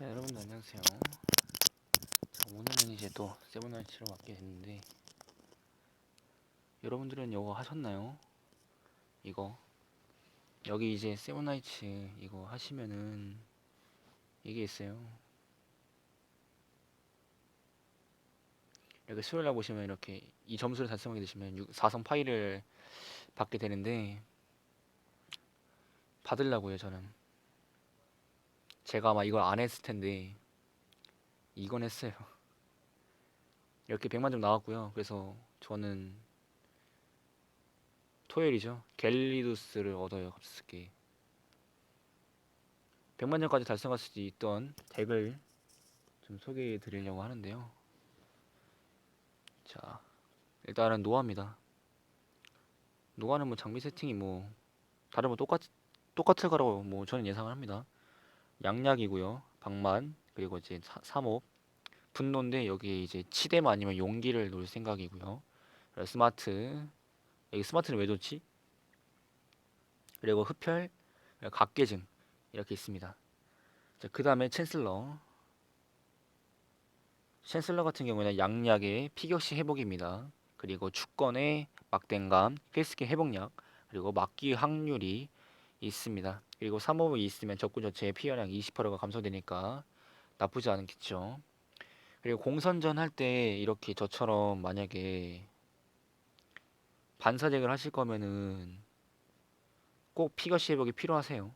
자 여러분들 안녕하세요. 자 오늘은 이제 또 세븐나이츠로 맡게 됐는데 여러분들은 이거 하셨나요? 이거? 여기 이제 세븐나이츠 이거 하시면은 이게 있어요. 이렇게 수요일날 보시면 이렇게 이 점수를 달성하게 되시면 6, 4성 파일을 받게 되는데 받으려고요 저는 제가 아마 이걸 안 했을 텐데 이건 했어요. 이렇게 100만 점 나왔고요. 그래서 저는 토요일이죠. 갤리두스를 얻어요. 갑자기 100만 점까지 달성할 수 있던 덱을 좀 소개해 드리려고 하는데요. 자, 일단은 노아입니다. 노아는 뭐 장비 세팅이 뭐 다른 뭐 똑같 똑같을 거라고 뭐 저는 예상을 합니다. 양약이고요. 방만 그리고 이제 사, 삼업 분노인데 여기에 이제 치대만 아니면 용기를 놓을 생각이고요. 스마트 여기 스마트는 왜 좋지? 그리고 흡혈 각계증 이렇게 있습니다. 그 다음에 챈슬러 챈슬러 같은 경우에는 양약의 피격시 회복입니다. 그리고 축건의 막den감, 필스킨 회복약, 그리고 막기 확률이 있습니다. 그리고 3호이 있으면 적군 전체의 피해량 20%가 감소되니까 나쁘지 않겠죠. 그리고 공선전 할 때 이렇게 저처럼 만약에 반사덱을 하실 거면은 꼭 피겨시 회복이 필요하세요.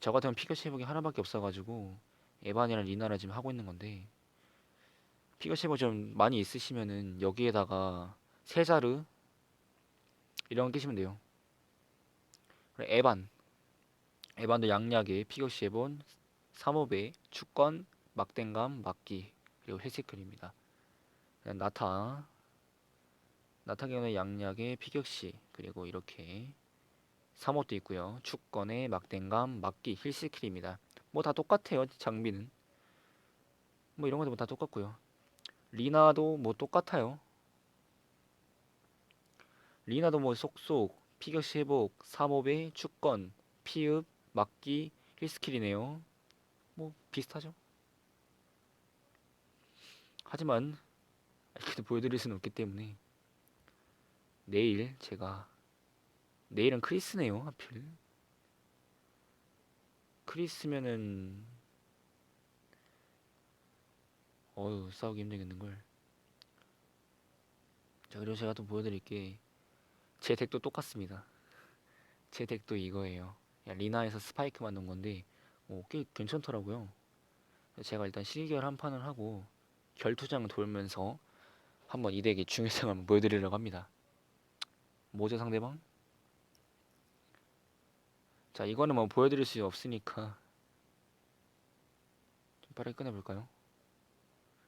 저 같으면 피겨시 회복이 하나밖에 없어가지고 에반이랑 리나를 지금 하고 있는 건데 피겨시 회복 좀 많이 있으시면은 여기에다가 세자르 이런 거 끼시면 돼요. 그리고 에반 에반도 양약에 피겨시 해본 3호배 축건 막den감 막기 그리고 회색 그림입니다. 그다음 나타 나타 경우는 양약의 피격시 그리고 이렇게 3호도 있고요. 축건의 막den감 막기 힐스킬입니다. 뭐 다 똑같아요. 장비는 뭐 이런 것도 뭐 다 똑같고요. 리나도 뭐 똑같아요. 리나도 뭐 속속 피격시 회복 3호배 축건 피읍 막기 힐스킬이네요. 뭐 비슷하죠. 하지만 이렇게 보여드릴 수는 없기 때문에 내일 제가 내일은 크리스네요 하필 크리스면은 어휴 싸우기 힘들겠는걸 자 그리고 제가 또 보여드릴 게 제 덱도 똑같습니다 제 덱도 이거예요 야, 리나에서 스파이크만 넣은 건데 오, 꽤 괜찮더라고요 제가 일단 실결 한 판을 하고 결투장 돌면서 한번 이 덱의 중요성을 보여드리려고 합니다 뭐죠 상대방? 자 이거는 뭐 보여드릴 수 없으니까 좀 빠르게 끝내볼까요?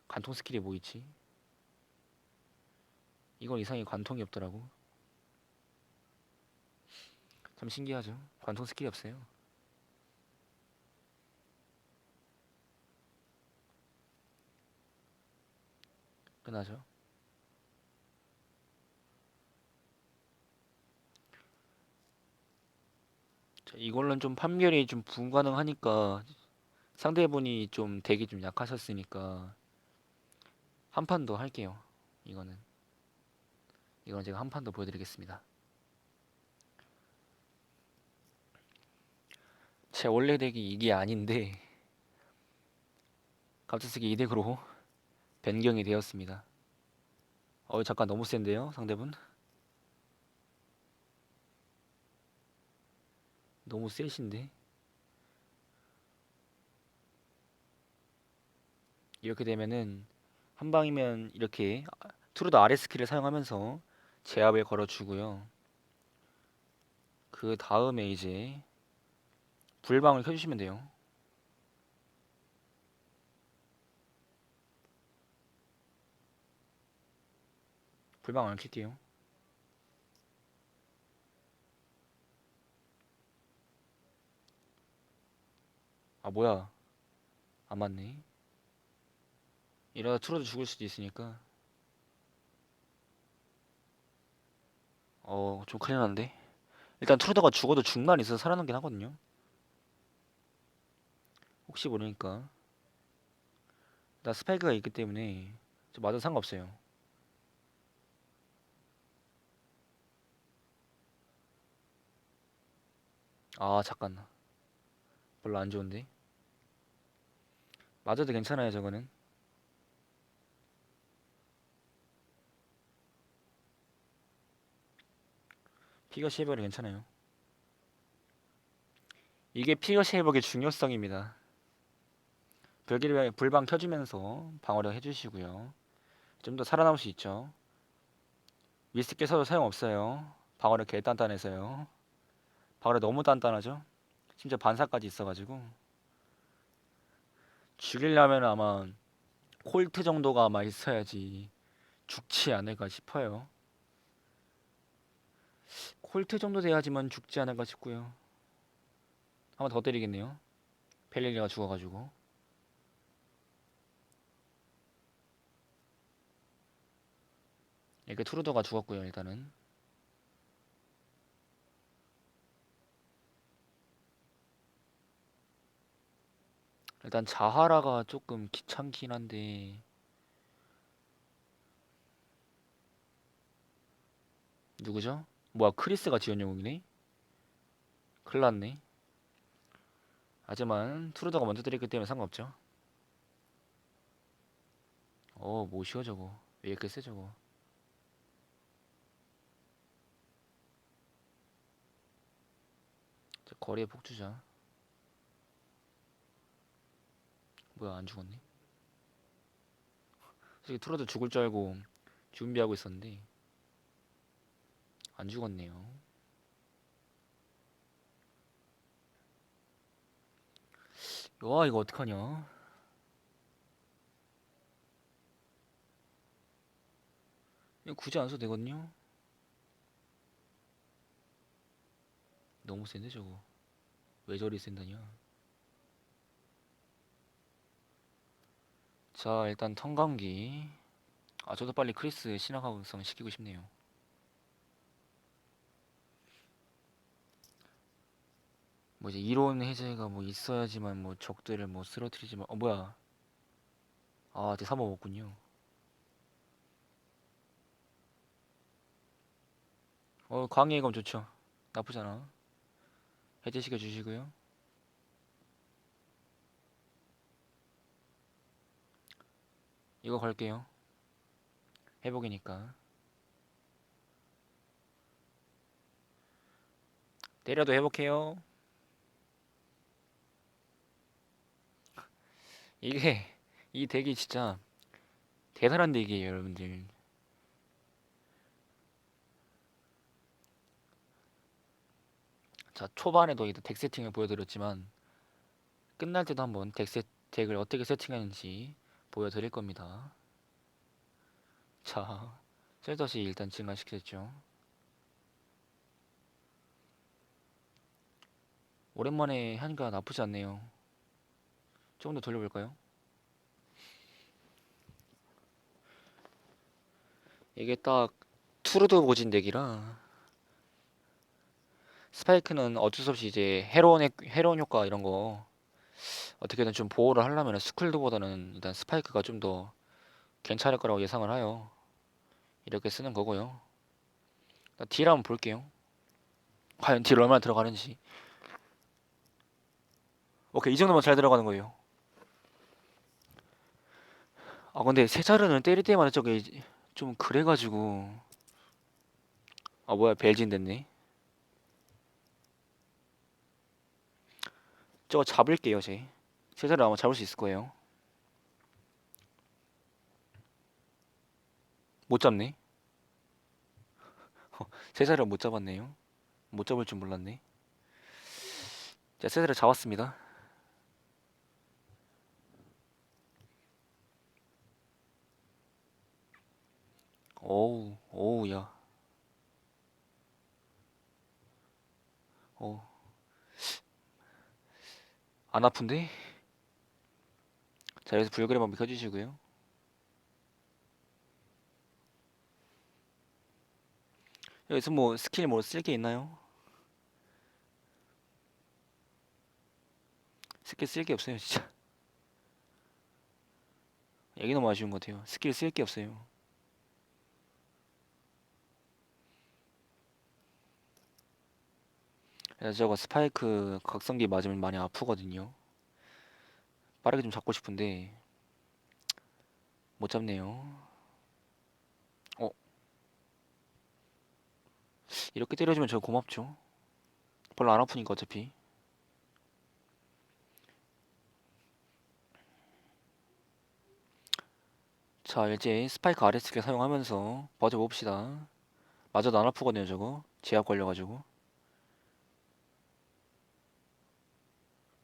관통 스킬이 뭐 있지? 이건 이상하게 관통이 없더라고 참 신기하죠 관통 스킬이 없어요 끝나죠 자, 이걸로는 좀 판별이 좀 불가능하니까 상대분이 좀 덱이 좀 약하셨으니까 한 판 더 할게요. 이거는 이건 제가 한 판 더 보여드리겠습니다. 제 원래 덱이 이게 아닌데 갑자기 이 덱으로 변경이 되었습니다. 어 잠깐 너무 센데요 상대분? 너무 세신데? 이렇게 되면은 한 방이면 이렇게 트루더 아래 스킬을 사용하면서 제압을 걸어주고요. 그 다음에 이제 불방을 켜주시면 돼요. 불방 안 켤게요. 아 뭐야. 안 맞네. 이러다 트로도 죽을 수도 있으니까. 어좀 큰일 났는데? 일단 트루더가 죽어도 중간 있어서 살아남긴 하거든요 혹시 모르니까. 나 스파이크가 있기 때문에 저 맞아도 상관없어요. 아 잠깐 별로 안 좋은데? 맞아도 괜찮아요 저거는. 피겨 쉐이버는 괜찮아요. 이게 피겨 쉐이버의 중요성입니다 별길 불방 켜주면서 방어력 해주시고요. 좀 더 살아남을 수 있죠. 위스키 써도 소용없어요. 방어력 개 단단해서요. 방어력 너무 단단하죠? 심지어 반사까지 있어가지고. 죽이려면 아마 콜트 정도가 아마 있어야지 죽지 않을까 싶어요. 콜트 정도 돼야지만 죽지 않을까 싶고요. 한번 더 때리겠네요. 펠리리가 죽어가지고 이렇게 투르더가 죽었고요 일단은. 일단 자하라가 조금 귀찮긴 한데. 누구죠? 뭐야 크리스가 지원 영웅이네? 큰일났네. 하지만 투르더가 먼저 때렸기 때문에 상관없죠. 어 뭐시여 저거. 왜 이렇게 세 저거 저 거리에 폭주자. 뭐야 안 죽었네 솔직히 투르더 죽을 줄 알고 준비하고 있었는데 안 죽었네요. 와 이거 어떡하냐? 이거 굳이 안 써도 되거든요? 너무 센데 저거 왜 저리 센다냐? 자 일단 턴감기. 아 저도 빨리 크리스 신화가성 시키고 싶네요. 뭐 이제 이론 해제가 뭐 있어야지만 뭐 적들을 뭐 쓰러뜨리지만 어 뭐야? 아제 3호 먹군요. 어 광해검 좋죠. 나쁘잖아 해제시켜 주시고요. 이거 걸게요. 회복이니까. 때려도 회복해요. 이게 이 덱이 진짜 대단한 덱이에요 여러분들 자 초반에도 이덱 세팅을 보여드렸지만 끝날 때도 한번 덱 세, 덱을 어떻게 세팅하는지 보여드릴 겁니다. 자 셀더시 일단 증가시켰죠? 오랜만에 하니까 나쁘지 않네요. 조금 더 돌려볼까요? 이게 딱 투르드 고진 덱이라 스파이크는 어쩔 수 없이 이제 헤로온 헤로온 효과 이런 거 어떻게든 좀 보호를 하려면 스쿨드보다는 일단 스파이크가 좀 더 괜찮을 거라고 예상을 하여 이렇게 쓰는 거고요. 딜 한번 볼게요. 과연 딜 얼마나 들어가는지. 오케이 이 정도면 잘 들어가는 거예요. 아 근데 세자르는 때릴 때마다 저게 좀 그래가지고 아 뭐야 벨진 됐네. 저거 잡을게요 제. 세자르 아마 잡을 수 있을 거예요. 못 잡네. 세자를 못 잡았네요. 못 잡을 줄 몰랐네. 자, 세자를 잡았습니다. 오우, 오우, 야. 어. 안 아픈데? 자, 여기서 불그램 한번 켜주시고요. 여기서 뭐 스킬 뭐 쓸 게 있나요? 스킬 쓸 게 없어요 진짜 여기 너무 아쉬운 것 같아요 스킬 쓸 게 없어요 그래서 저거 스파이크 각성기 맞으면 많이 아프거든요. 빠르게 좀 잡고 싶은데 못 잡네요. 어? 이렇게 때려주면 저 고맙죠. 별로 안 아프니까 어차피. 자 이제 스파이크 아래 스킬 사용하면서 버텨봅시다. 맞아도 안 아프거든요 저거. 제압 걸려가지고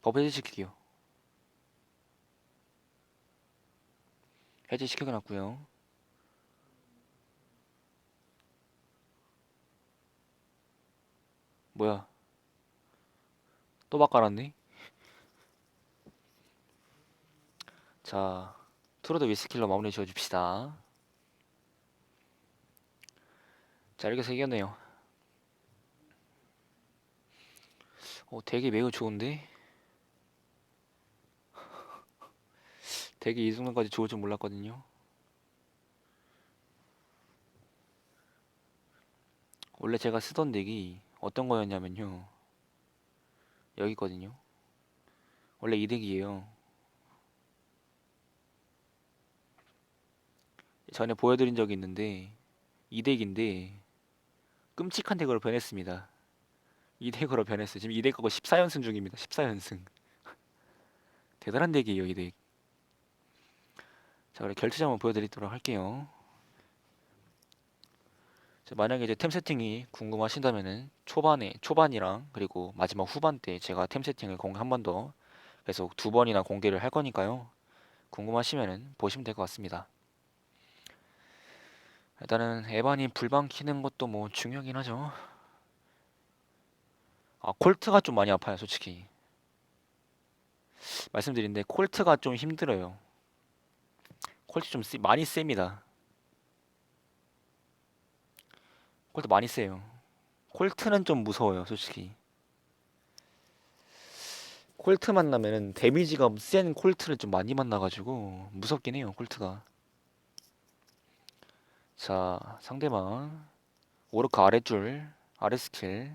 버프 해제시킬게요. 해제시켜놨고요. 뭐야? 또 바꿔놨네? 자 투로드 위스킬러 마무리 지어줍시다. 자 이렇게 세 개네요. 어 되게 매우 좋은데 되게 이 순간까지 좋을 줄 몰랐거든요. 원래 제가 쓰던 덱이 어떤 거였냐면요. 여기 있거든요. 원래 이 덱이에요. 전에 보여드린 적이 있는데 이 덱인데 끔찍한 덱으로 변했습니다. 이 덱으로 변했어요. 지금 이 덱 하고 14연승 중입니다. 14연승. 대단한 덱이에요 이 덱 자 그럼 결투장 한번 보여드리도록 할게요. 자, 만약에 이제 템 세팅이 궁금하신다면은 초반에 초반이랑 그리고 마지막 후반 때 제가 템 세팅을 공개 한 번 더 계속 두 번이나 공개를 할 거니까요. 궁금하시면은 보시면 될 것 같습니다. 일단은 에반이 불방 키는 것도 뭐 중요하긴 하죠. 아 콜트가 좀 많이 아파요 솔직히. 말씀드린데 콜트가 좀 힘들어요 콜트 좀 쓰- 많이 셉니다. 콜트 많이 세요. 콜트는 좀 무서워요 솔직히. 콜트 만나면은 데미지가 센 콜트를 좀 많이 만나가지고 무섭긴 해요 콜트가. 자 상대방. 오르카 아랫줄 아래 스킬.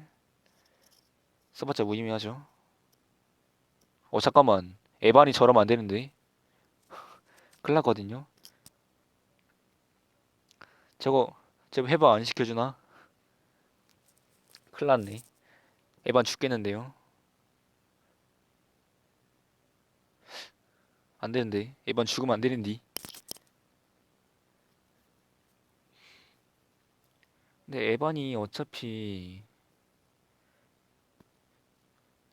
써봤자 무의미하죠. 어 잠깐만. 에반이 저러면 안 되는데 큰일 났거든요. 저거 저거 해봐 안 시켜주나? 큰일 났네. 에반 죽겠는데요? 안 되는데. 에반 죽으면 안 되는디 근데 에반이 어차피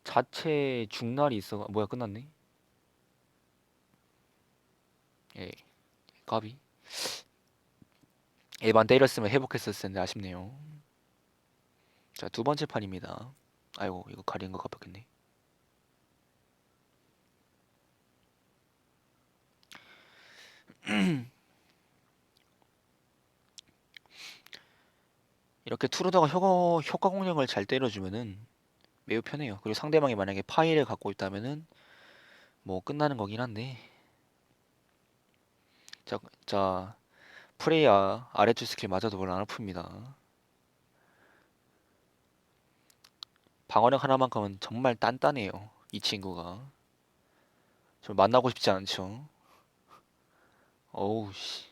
자체 중날이 있어 뭐야 끝났네 예. 까비. 에반 때렸으면 회복했었을 텐데 아쉽네요. 자 두 번째 판입니다. 아이고 이거 가리는 거 깜빡했네. 이렇게 투르다가 효과, 효과 공략을 잘 때려주면은 매우 편해요. 그리고 상대방이 만약에 파일을 갖고 있다면은 뭐 끝나는 거긴 한데 자, 자 프레이야 아래쪽 스킬 맞아도 별로 안 아픕니다. 방어력 하나만큼은 정말 단단해요 이 친구가. 좀 만나고 싶지 않죠. 어우 씨.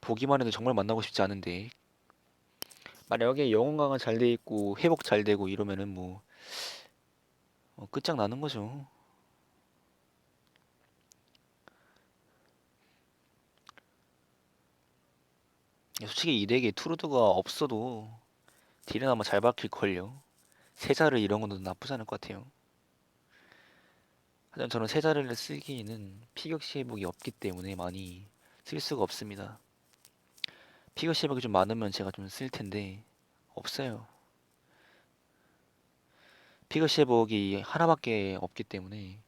보기만 해도 정말 만나고 싶지 않은데. 만약에 영웅 강화 잘 돼 있고 회복 잘 되고 이러면은 뭐 어, 끝장나는 거죠 솔직히 이 덱에 투르드가 없어도 딜은 아마 잘 박힐걸요. 세자를 이런 거는 나쁘지 않을 것 같아요. 하지만 저는 세자를 쓰기에는 피격 시 회복이 없기 때문에 많이 쓸 수가 없습니다. 피격 시 회복이 좀 많으면 제가 좀 쓸 텐데 없어요. 피격 시 회복이 하나밖에 없기 때문에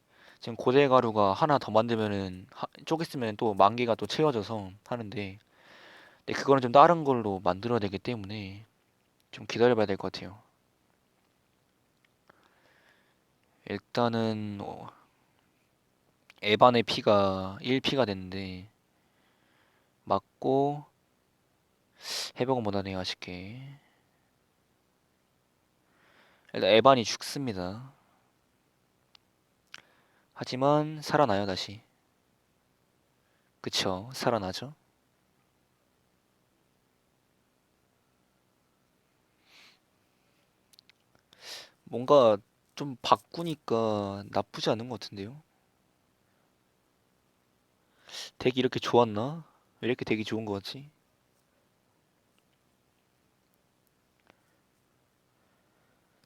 지금 고대 가루가 하나 더 만들면은 하- 쪼갰으면 또 만 개가 또 채워져서 하는데 근데 그거는 좀 다른 걸로 만들어야 되기 때문에 좀 기다려봐야 될 것 같아요. 일단은 어, 에반의 피가 1피가 됐는데 맞고 해병은 못하네요 아쉽게. 일단 에반이 죽습니다. 하지만 살아나요 다시. 그쵸 살아나죠 뭔가 좀 바꾸니까 나쁘지 않은 것 같은데요? 덱이 이렇게 좋았나? 왜 이렇게 덱이 좋은 것 같지?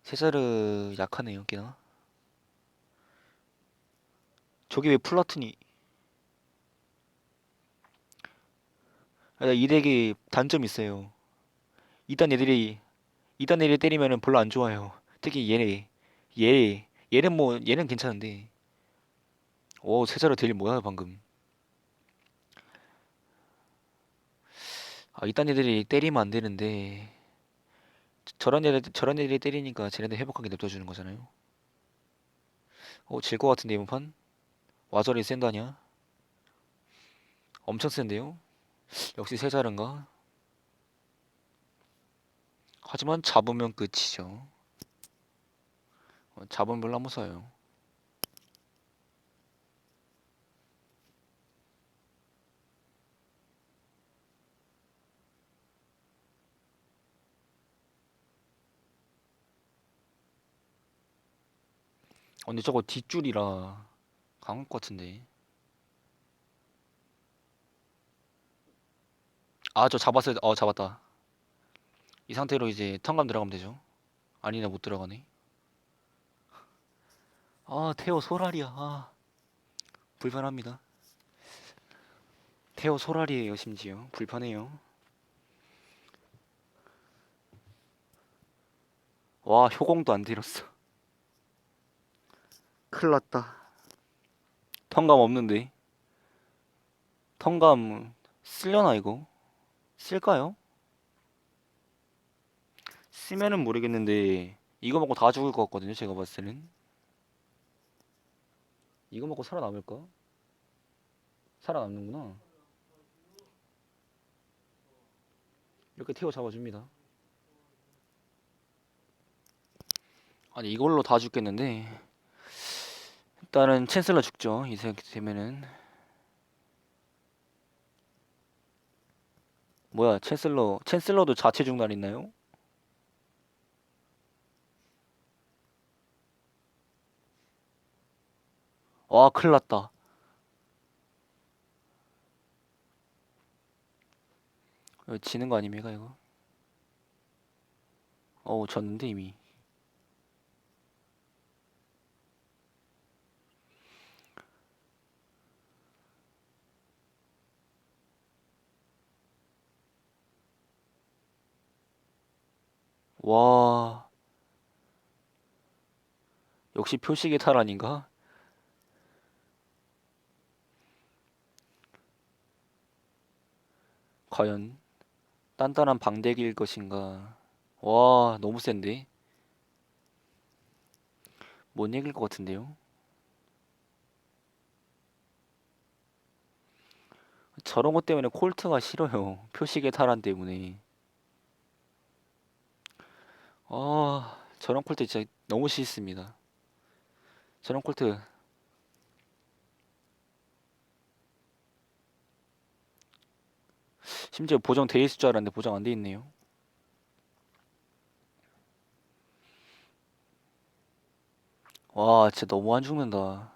세자르 약하네요 꽤나. 저게 왜 플라튼이? 아, 이 덱이 단점이 있어요. 이단 애들이 이단 애들 때리면은 별로 안 좋아요 특히 얘네 얘 얘는 뭐 얘는 괜찮은데 오 세자르 딜 뭐야 방금 아 이딴 애들이 때리면 안 되는데 저런 애들 저런 애들이 때리니까 쟤네들 회복하게 냅둬주는 거잖아요. 어, 질것 같은데 이번 판? 와저리 센다냐? 엄청 센데요? 역시 세자른가? 하지만 잡으면 끝이죠. 어, 잡으면 별로 안 무서워요. 어, 근데 저거 뒷줄이라 강할 것 같은데. 아, 저 잡았어요. 어, 잡았다. 이 상태로 이제 턴감 들어가면 되죠. 아니네, 못 들어가네. 아, 테오 소랄이야. 아, 불편합니다. 테오 소랄이에요, 심지어. 불편해요. 와, 효공도 안 들었어. 큰일 났다. 턴감 없는데. 턴감 쓸려나 이거? 쓸까요? 쓰면은 모르겠는데 이거 먹고 다 죽을 것 같거든요. 제가 봤을 때는. 이거 먹고 살아남을까? 살아남는구나. 이렇게 태워 잡아줍니다. 아니 이걸로 다 죽겠는데 일단은 챈슬러 죽죠. 이렇게 되면은 뭐야 챈슬러 챈슬러도 자체 중단 있나요? 와 큰일 났다. 이거 지는 거 아닙니까 이거? 어우 졌는데 이미. 와 역시 표식의 탈 아닌가? 과연 단단한 방대기일 것인가? 와 너무 센데? 못 이길 것 같은데요? 저런 것 때문에 콜트가 싫어요. 표식의 탈환 때문에. 아, 저런 콜트 진짜 너무 싫습니다. 저런 콜트 심지어 보정 돼 있을 줄 알았는데 보정 안 돼 있네요. 와, 진짜 너무 안 죽는다.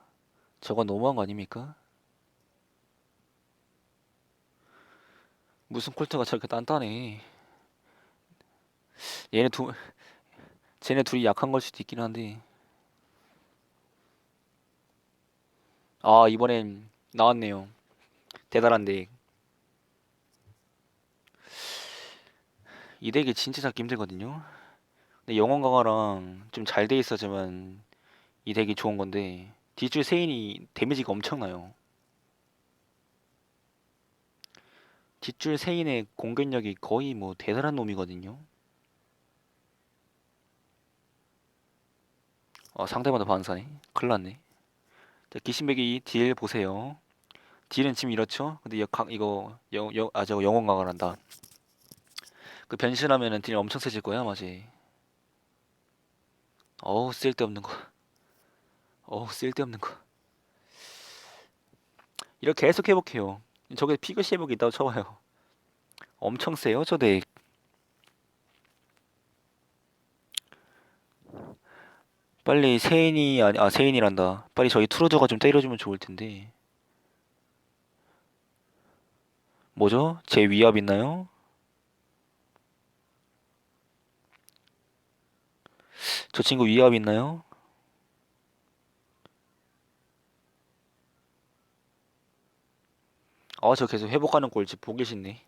저건 너무한 거 아닙니까? 무슨 콜트가 저렇게 단단해. 얘네 두, 쟤네 둘이 약한 걸 수도 있긴 한데. 아, 이번엔 나왔네요. 대단한 덱. 이 덱이 진짜 잡기 힘들거든요. 근데 영원 강화랑 좀 잘 돼 있어야지만 이 덱이 좋은 건데 뒷줄 세인이 데미지가 엄청나요. 뒷줄 세인의 공격력이 거의 뭐 대단한 놈이거든요. 어, 상대마다 반사네. 큰일 났네. 자, 기신배기 딜 보세요. 딜은 지금 이렇죠? 근데 여, 각, 이거 영, 영, 아 저거 영혼 강화를 한다. 그 변신하면은 딜 엄청 세질 거야, 맞지? 어우 쓸데없는 거. 어우 쓸데없는 거. 이렇게 계속 회복해요. 저게 피그시 회복이 있다고 쳐봐요. 엄청 세요, 저 덱. 빨리 세인이 아니 아 세인이란다. 빨리 저희 트루드가 좀 때려주면 좋을 텐데. 뭐죠? 제 위압 있나요? 저 친구 위압 있나요? 아, 저 계속 회복하는 꼴지 보기 싫네.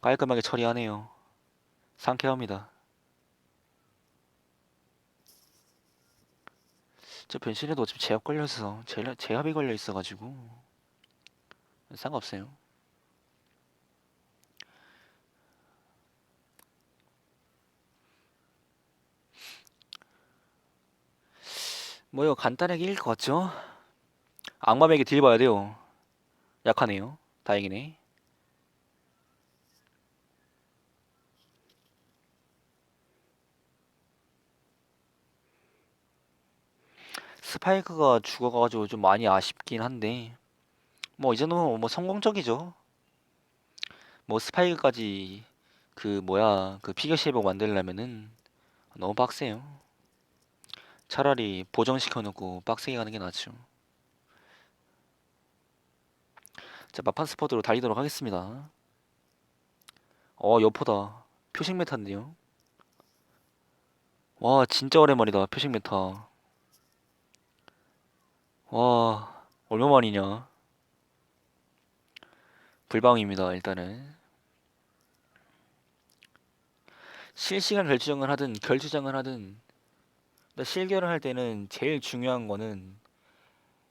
깔끔하게 처리하네요. 상쾌합니다. 저 변신해도 어차피 제압 걸려서 제, 제압이 걸려 있어가지고 상관없어요. 뭐요 간단하게 이길 것 같죠? 악마에게 딜 봐야 돼요. 약하네요. 다행이네. 스파이크가 죽어가지고 좀 많이 아쉽긴 한데 뭐이 정도면 뭐 성공적이죠. 뭐 스파이크까지 그 뭐야 그 피겨 실버 만들려면은 너무 빡세요. 차라리 보정시켜 놓고 빡세게 가는 게 낫죠. 자 마판 스포드로 달리도록 하겠습니다. 어 여포다. 표식 메타인데요. 와 진짜 오랜만이다 표식 메타. 와, 얼마만이냐? 불방입니다, 일단은. 실시간 결투장을 하든 결투장을 하든 근데 실결을 할 때는 제일 중요한 거는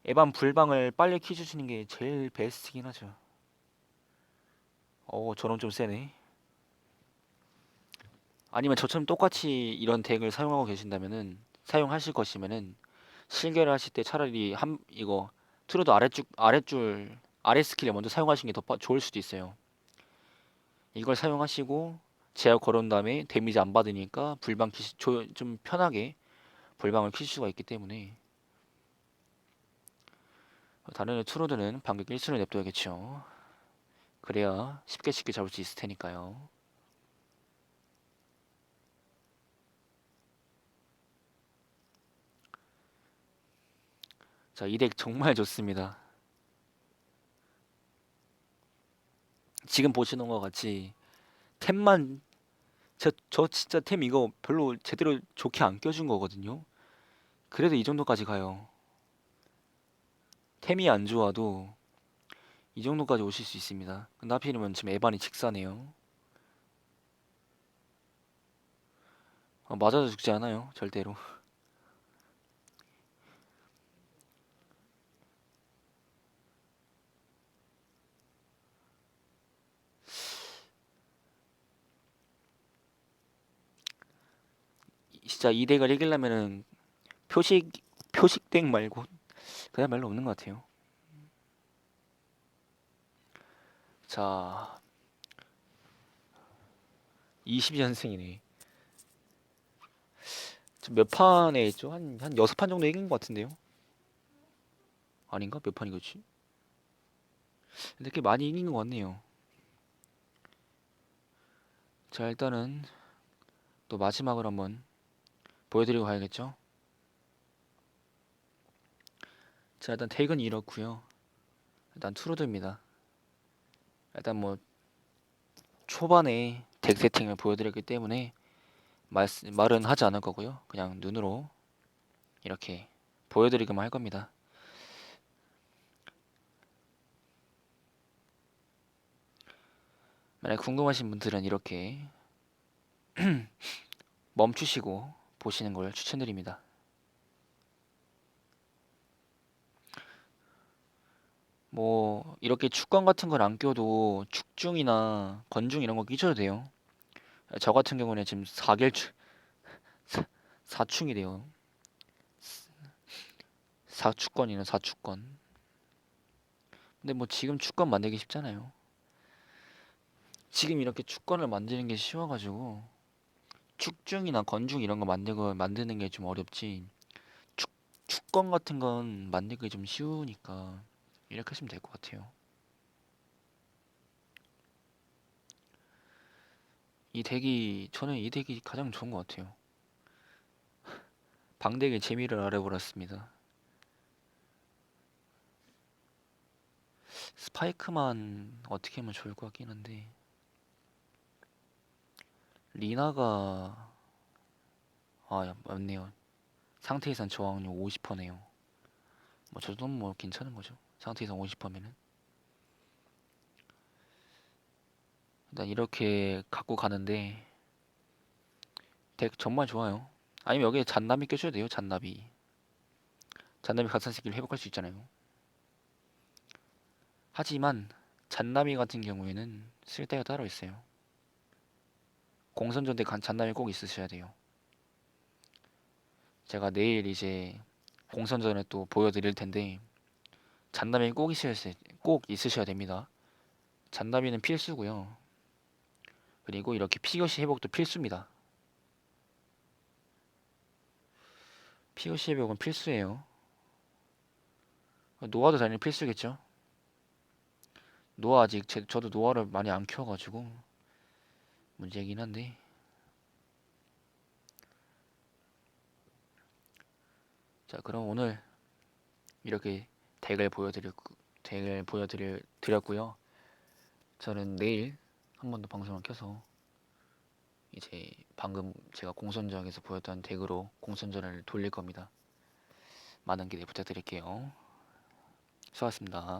에반 불방을 빨리 키 주시는 게 제일 베스트긴 하죠. 어, 저런 좀 세네. 아니면 저처럼 똑같이 이런 덱을 사용하고 계신다면은 사용하실 것이면은 실결을 하실 때 차라리 한 이거 트루드 아래줄 아래줄 아래 스킬을 먼저 사용하시는 게 더 좋을 수도 있어요. 이걸 사용하시고 제압 걸은 다음에 데미지 안 받으니까 불방 키시 조, 좀 편하게 불방을 키실 수가 있기 때문에 다른 트루드는 방금 1순을 냅둬야겠죠. 그래야 쉽게 쉽게 잡을 수 있을 테니까요. 자, 이 덱 정말 좋습니다. 지금 보시는 것 같이 템만 저, 저 진짜 템 이거 별로 제대로 좋게 안 껴준 거거든요. 그래도 이 정도까지 가요. 템이 안 좋아도 이 정도까지 오실 수 있습니다. 근데 하필이면 지금 에반이 직사네요. 어, 맞아도 죽지 않아요. 절대로. 진짜 이 덱을 이기려면은 표식 표식 덱 말고 그야말로 없는 것 같아요. 자, 20연승이네. 몇 판에 있죠? 한, 한 6판 정도 이긴 것 같은데요? 아닌가? 몇 판이겠지? 꽤 많이 이긴 것 같네요. 자, 일단은 또 마지막으로 한번 보여드리고 가야겠죠? 자, 일단 덱은 이렇고요. 일단 투로드입니다. 일단 뭐 초반에 덱 세팅을 보여드렸기 때문에 말, 말은 하지 않을 거고요. 그냥 눈으로 이렇게 보여드리기만 할 겁니다. 만약 궁금하신 분들은 이렇게 멈추시고 보시는 걸 추천드립니다. 뭐 이렇게 축광 같은 걸 안 껴도 축중이나 건중 이런 거 끼셔도 돼요. 저 같은 경우는 지금 4결 사충이래요. 사축권이네 사축권. 근데 뭐 지금 축권 만들기 쉽잖아요. 지금 이렇게 축권을 만드는 게 쉬워가지고 축중이나 건중 이런 거 만들고 만드는 게 좀 어렵지. 축 축권 같은 건 만들기 좀 쉬우니까 이렇게 하시면 될 것 같아요. 이 덱이 저는 이 덱이 가장 좋은 것 같아요. 방덱의 재미를 알아버렸습니다. 스파이크만 어떻게 하면 좋을 것 같긴 한데 리나가 아 야, 맞네요. 상태 이상 저항률 50%네요. 뭐저 정도면 뭐 괜찮은 거죠. 상태 이상 50%면은 일단 이렇게 갖고 가는데 덱 정말 좋아요. 아니면 여기에 잔나비 껴줘도 돼요. 잔나비. 잔나비 가산 스킬 회복할 수 있잖아요. 하지만 잔나비 같은 경우에는 쓸 데가 따로 있어요. 공선전 때 간- 잔나비 꼭 있으셔야 돼요. 제가 내일 이제 공선전에 또 보여드릴 텐데 잔나비 꼭 있으셔야, 꼭 있으셔야 됩니다. 잔나비는 필수고요. 그리고 이렇게 피겨시 회복도 필수입니다. 피겨시 회복은 필수예요. 노아도 당연히 필수겠죠. 노아 아직 제, 저도 노아를 많이 안 키워가지고 문제긴 한데 자 그럼 오늘 이렇게 덱을 보여드릴 덱을 보여드릴 드렸고요. 저는 내일 한 번 더 방송을 켜서 이제 방금 제가 공선전에서 보였던 덱으로 공선전을 돌릴 겁니다. 많은 기대 부탁드릴게요. 수고하셨습니다